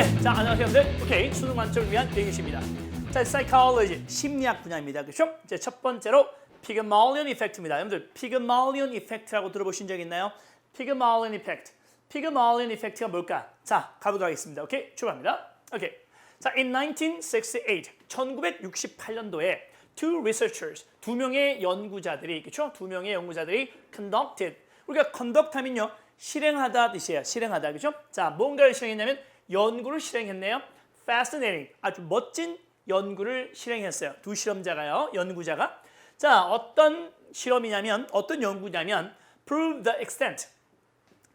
네, 자 안녕하세요 여러분들. 오케이 수능 만점을 위한 대기십니다. 자, psychology 심리학 분야입니다. 그렇죠? 이제 첫 번째로 피그말리온 이펙트입니다. 여러분들 피그말리온 이펙트라고 들어보신 적 있나요? 피그말리온 이펙트. 피그말리온 이펙트가 뭘까? 자, 가보도록 하겠습니다. 오케이, 출발합니다. 오케이. 자, in 1968, 1968년도에 two researchers, 두 명의 연구자들이, 그렇죠? 두 명의 연구자들이 conducted. 우리가 conduct 하면요, 실행하다 뜻이에요. 실행하다, 그렇죠? 자, 뭔가를 실행했냐면 연구를 실행했네요. fascinating, 아주 멋진 연구를 실행했어요. 두 실험자가요, 연구자가. 자, 어떤 실험이냐면, 어떤 연구냐면, prove the extent,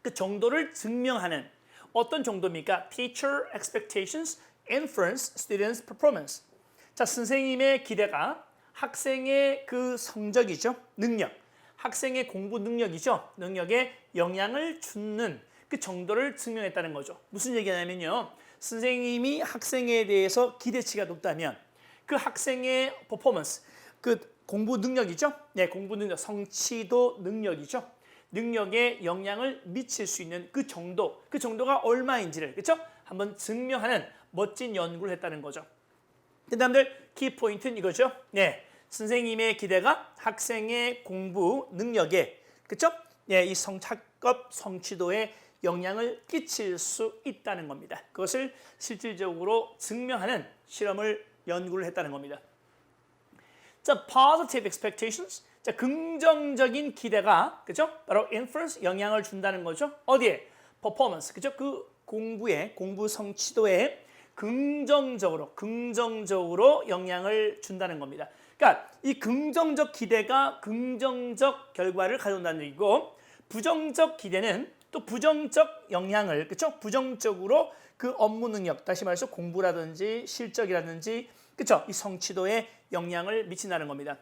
그 정도를 증명하는 어떤 정도입니까? Teacher expectations influence students' performance. 자, 선생님의 기대가 학생의 그 성적이죠. 능력. 학생의 공부 능력이죠. 능력에 영향을 주는 그 정도를 증명했다는 거죠. 무슨 얘기냐면요. 선생님이 학생에 대해서 기대치가 높다면 그 학생의 퍼포먼스, 그 공부 능력이죠. 네, 공부 능력, 성취도 능력이죠. 능력에 영향을 미칠 수 있는 그 정도, 그 정도가 얼마인지를 그렇죠? 한번 증명하는 멋진 연구를 했다는 거죠. 그 다음들 키 포인트는 이거죠. 네, 선생님의 기대가 학생의 공부 능력에 그렇죠? 네, 이 성착급 성취도에 영향을 끼칠 수 있다는 겁니다. 그것을 실질적으로 증명하는 실험을 연구를 했다는 겁니다. 자, positive expectations. 자, 긍정적인 기대가 그죠? 바로 influence 영향을 준다는 거죠. 어디에? performance. 그죠? 그 공부에 공부 성취도에 긍정적으로 긍정적으로 영향을 준다는 겁니다. 그러니까 이 긍정적 기대가 긍정적 결과를 가져온다는 얘기고 부정적 기대는 또 부정적 영향을 그렇죠? 부정적으로 그 업무 능력 다시 말해서 공부라든지 실적이라든지 그렇죠? 이 성취도에 영향을 미친다는 겁니다.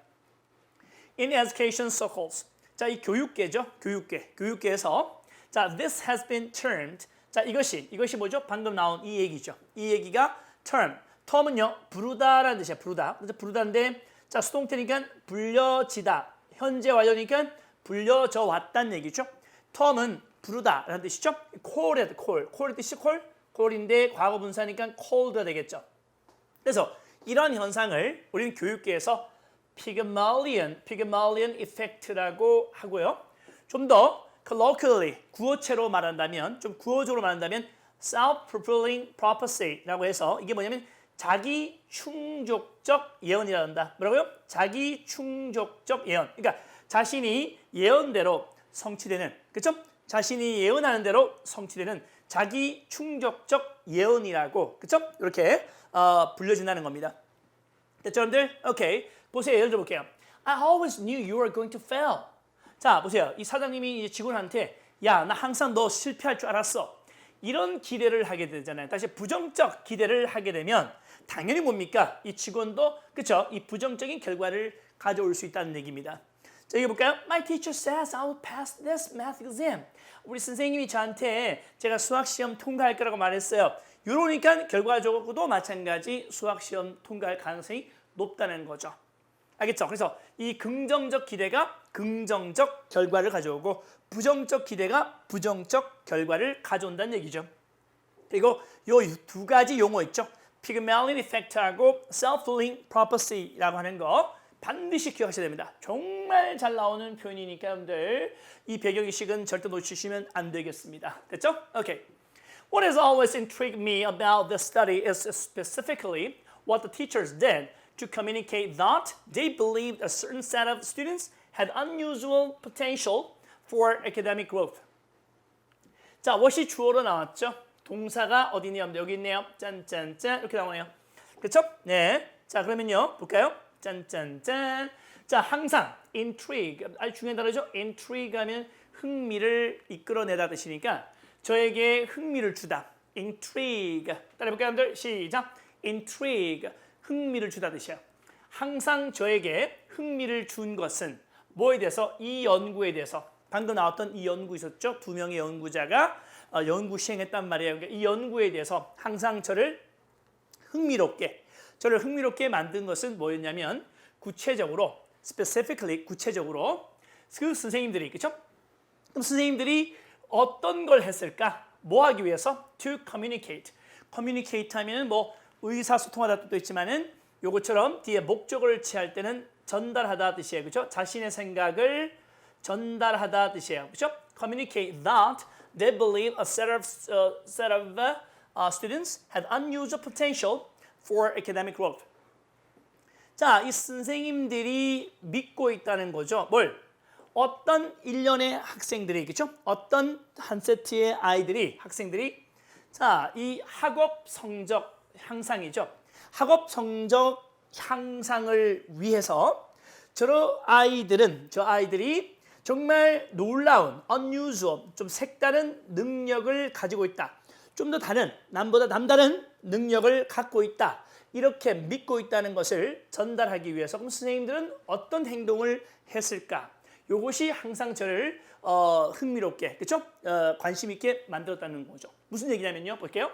In education circles. 자, 이 교육계죠. 교육계. 교육계에서 자, this has been termed. 자, 이것이 이것이 뭐죠? 방금 나온 이 얘기죠. 이 얘기가 term. term은요. 부르다라는 뜻이야. 부르다. 그래서 부르다인데 자, 수동태니까 불려지다. 현재 완료니까 불려져 왔다는 얘기죠. term은 부르다라는 뜻이죠. call이야, call. call의 뜻이 call. call인데 과거 분사니까 called가 되겠죠. 그래서 이런 현상을 우리는 교육계에서 Pygmalion, Pygmalion effect라고 하고요. 좀 더 colloquially, 구어체로 말한다면, 좀 구어적으로 말한다면 self-fulfilling prophecy라고 해서 이게 뭐냐면 자기 충족적 예언이란다. 뭐라고요? 자기 충족적 예언. 그러니까 자신이 예언대로 성취되는, 그렇죠? 자신이 예언하는 대로 성취되는 자기 충족적 예언이라고, 그렇죠? 이렇게 어, 불려진다는 겁니다. 됐죠, 여러분들? 오케이. 보세요. 예를 들어볼게요. I always knew you were going to fail. 자, 보세요. 이 사장님이 이제 직원한테 야, 나 항상 너 실패할 줄 알았어. 이런 기대를 하게 되잖아요. 다시 부정적 기대를 하게 되면 당연히 뭡니까? 이 직원도 그쵸? 이 부정적인 결과를 가져올 수 있다는 얘기입니다. 자, 여기 볼까요? My teacher says I will pass this math exam. 우리 선생님이 저한테 제가 수학 시험 통과할 거라고 말했어요. 이러니까 결과적으로도 마찬가지 수학 시험 통과할 가능성이 높다는 거죠. 알겠죠? 그래서 이 긍정적 기대가 긍정적 결과를 가져오고 부정적 기대가 부정적 결과를 가져온다는 얘기죠. 그리고 요두 가지 용어 있죠. Pygmalion effect하고 self-fulfilling prophecy라고 하는 거 반드시 기억하셔야 됩니다. 정말 잘 나오는 표현이니까 여러분들 이 배경의식은 절대 놓치시면 안 되겠습니다. 됐죠? 오케이. What has always intrigued me about this study is specifically what the teachers did to communicate that they believed a certain set of students had unusual potential for academic growth. 자, what이 주어로 나왔죠? 동사가 어디 있네요? 여기 있네요. 짠짠짠 이렇게 나오네요. 그렇죠? 네. 자, 그러면요. 볼까요? 짠짠짠. 자, 항상 intrigue. 아주 중요한 단어죠. intrigue 하면 흥미를 이끌어내다 뜻이니까 저에게 흥미를 주다. intrigue. 따라해볼까요, 여러분들? 시작. intrigue. 흥미를 주다 뜻이야. 항상 저에게 흥미를 준 것은 뭐에 대해서 이 연구에 대해서 방금 나왔던 이 연구 있었죠? 두 명의 연구자가 어, 연구 시행했단 말이에요. 그러니까 이 연구에 대해서 항상 저를 흥미롭게 저를 흥미롭게 만든 것은 뭐였냐면 구체적으로 specifically 구체적으로 그 선생님들이 그렇죠? 그럼 선생님들이 어떤 걸 했을까? 뭐 하기 위해서? To communicate. communicate 하면은 뭐 의사소통하다 뜻도 있지만은 요것처럼 뒤에 목적어를 취할 때는 전달하다 뜻이에요. 그렇죠? 자신의 생각을 전달하다 뜻이에요. 그렇죠? communicate that they believe a set of uh, set of uh, students had unusual potential for academic growth. 자, 이 선생님들이 믿고 있다는 거죠. 뭘? 어떤 일련의 학생들이 그죠? 어떤 한 세트의 아이들이 학생들이 자, 이 학업 성적 향상이죠. 학업 성적 향상을 위해서 저 아이들은 저 아이들이 정말 놀라운 unusual 좀 색다른 능력을 가지고 있다. 좀 더 다른 남보다 남다른 능력을 갖고 있다. 이렇게 믿고 있다는 것을 전달하기 위해서 그럼 선생님들은 어떤 행동을 했을까? 이것이 항상 저를 어, 흥미롭게 그렇죠? 어, 관심 있게 만들었다는 거죠. 무슨 얘기냐면요. 볼게요.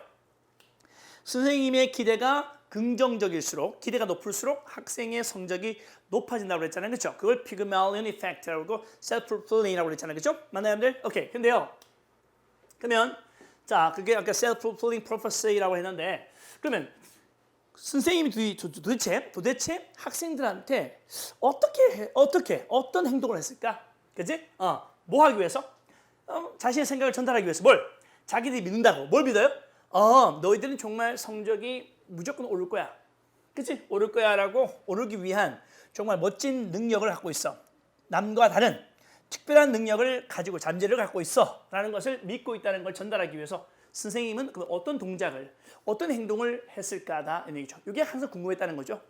선생님의 기대가 긍정적일수록 기대가 높을수록 학생의 성적이 높아진다고 그랬잖아요. 그렇죠? 그걸 피그말리언 이펙트라고 self-fulfilling이라고 그랬잖아요. 그렇죠? 맞나요, 여러분들? 오케이. 근데요. 그러면 자, 그게 아까 self-fulfilling prophecy라고 했는데 그러면 선생님이 도대체 도대체 학생들한테 어떻게 해- 어떻게 어떤 행동을 했을까? 그지? 어, 뭐 하기 위해서? 어, 자신의 생각을 전달하기 위해서 뭘? 자기들이 믿는다고. 뭘 믿어요? 어, 너희들은 정말 성적이 무조건 오를 거야. 그치? 오를 거야라고 오르기 위한 정말 멋진 능력을 갖고 있어. 남과 다른 특별한 능력을 가지고 잠재를 갖고 있어. 라는 것을 믿고 있다는 걸 전달하기 위해서 선생님은 그 어떤 동작을, 어떤 행동을 했을까다. 이 얘기죠. 이게 항상 궁금했다는 거죠.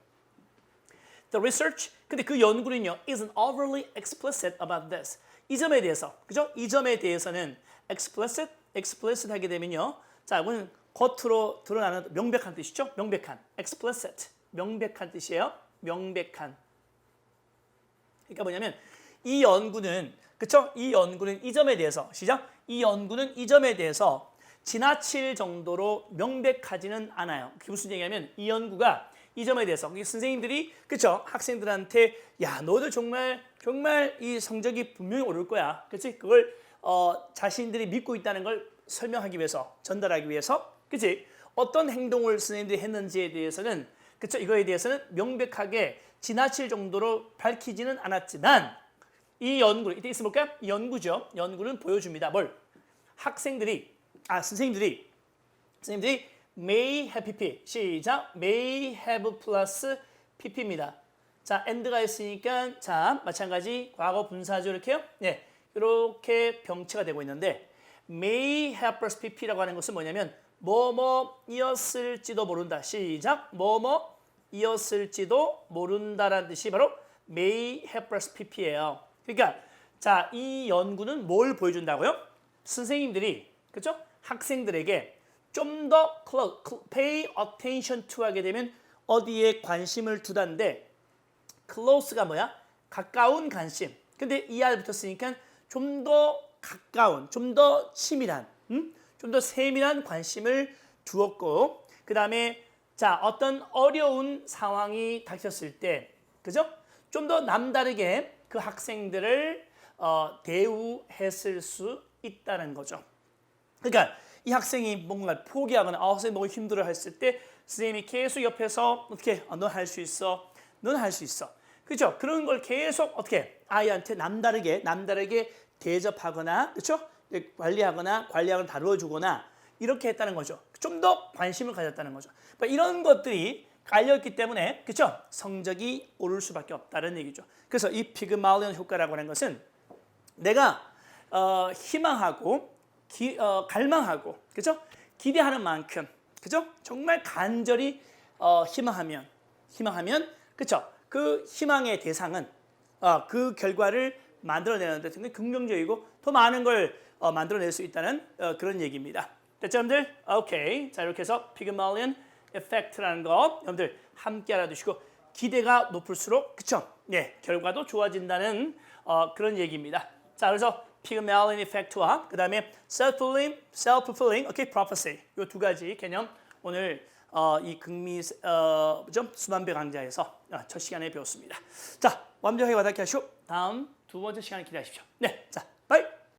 The research, 근데 그 연구는요, isn't overly explicit about this. 이 점에 대해서, 그죠? 이 점에 대해서는 explicit, explicit 하게 되면요. 자, 이거는 겉으로 드러나는 명백한 뜻이죠? 명백한, explicit, 명백한 뜻이에요. 명백한. 그러니까 뭐냐면 이 연구는 그쵸? 이 연구는 이 점에 대해서 시작. 이 연구는 이 점에 대해서 지나칠 정도로 명백하지는 않아요. 무슨 얘기냐면 이 연구가 이 점에 대해서 선생님들이 그쵸? 학생들한테 야 너들 정말 정말 이 성적이 분명히 오를 거야. 그치? 그걸 어, 자신들이 믿고 있다는 걸 설명하기 위해서 전달하기 위해서 그치? 어떤 행동을 선생님들이 했는지에 대해서는 그쵸? 이거에 대해서는 명백하게 지나칠 정도로 밝히지는 않았지만 이 연구 이때 있어 볼까요? 이 연구죠. 연구는 보여줍니다. 뭘? 학생들이 아 선생님들이 선생님들이 may have pp 시작 may have 플러스 pp입니다. 자 and가 있으니까 자 마찬가지 과거 분사죠 이렇게요. 네 이렇게 병체가 되고 있는데 may have 플러스 pp라고 하는 것은 뭐냐면 뭐뭐이었을지도 모른다. 시작 뭐뭐이었을지도 모른다라는 뜻이 바로 may have 플러스 pp예요. 그러니까 자 이 연구는 뭘 보여준다고요? 선생님들이 그렇죠? 학생들에게 좀 더 pay attention to 하게 되면 어디에 관심을 두다인데 close가 뭐야? 가까운 관심. 근데 ER 붙었으니까 좀 더 가까운, 좀 더 치밀한, 음? 좀더 세밀한 관심을 두었고 그 다음에 자 어떤 어려운 상황이 닥쳤을 때 그죠? 좀 더 남다르게 그 학생들을 어, 대우했을 수 있다는 거죠. 그러니까 이 학생이 뭔가 포기하거나 아 선생님 너무 힘들어 했을 때 선생님이 계속 옆에서 어떻게 아, 넌할 수 있어 넌 할 수 있어. 그죠? 그런 걸 계속 어떻게 아이한테 남다르게 남다르게 대접하거나 그렇죠 관리하거나 관리하거나 다루어주거나 이렇게 했다는 거죠. 좀 더 관심을 가졌다는 거죠. 그러니까 이런 것들이 깔려있기 때문에 그렇죠 성적이 오를 수밖에 없다는 얘기죠 그래서 이 피그말리언 효과라고 하는 것은 내가 어, 희망하고 기, 어, 갈망하고 그죠? 기대하는 만큼 그죠? 정말 간절히 어, 희망하면 희망하면 그죠? 그 희망의 대상은 어, 그 결과를 만들어내는데 굉장히 긍정적이고 더 많은 걸 어, 만들어낼 수 있다는 어, 그런 얘기입니다. 됐죠, 여러분들? 오케이. 자 이렇게 해서 피그말리언 에펙트라는 거 여러분들 함께 알아두시고 기대가 높을수록 그쵸? 예, 결과도 좋아진다는 어, 그런 얘기입니다. 자, 그래서 피그말리언 이펙트와 그 다음에 self-fulfilling, self-fulfilling, okay, prophecy 이 두 가지 개념 오늘 어, 이 극미 어, 좀 수만배 강좌에서 어, 첫 시간에 배웠습니다. 자, 완벽하게 와닿게 하시고 다음 두 번째 시간에 기대하십시오. 네, 자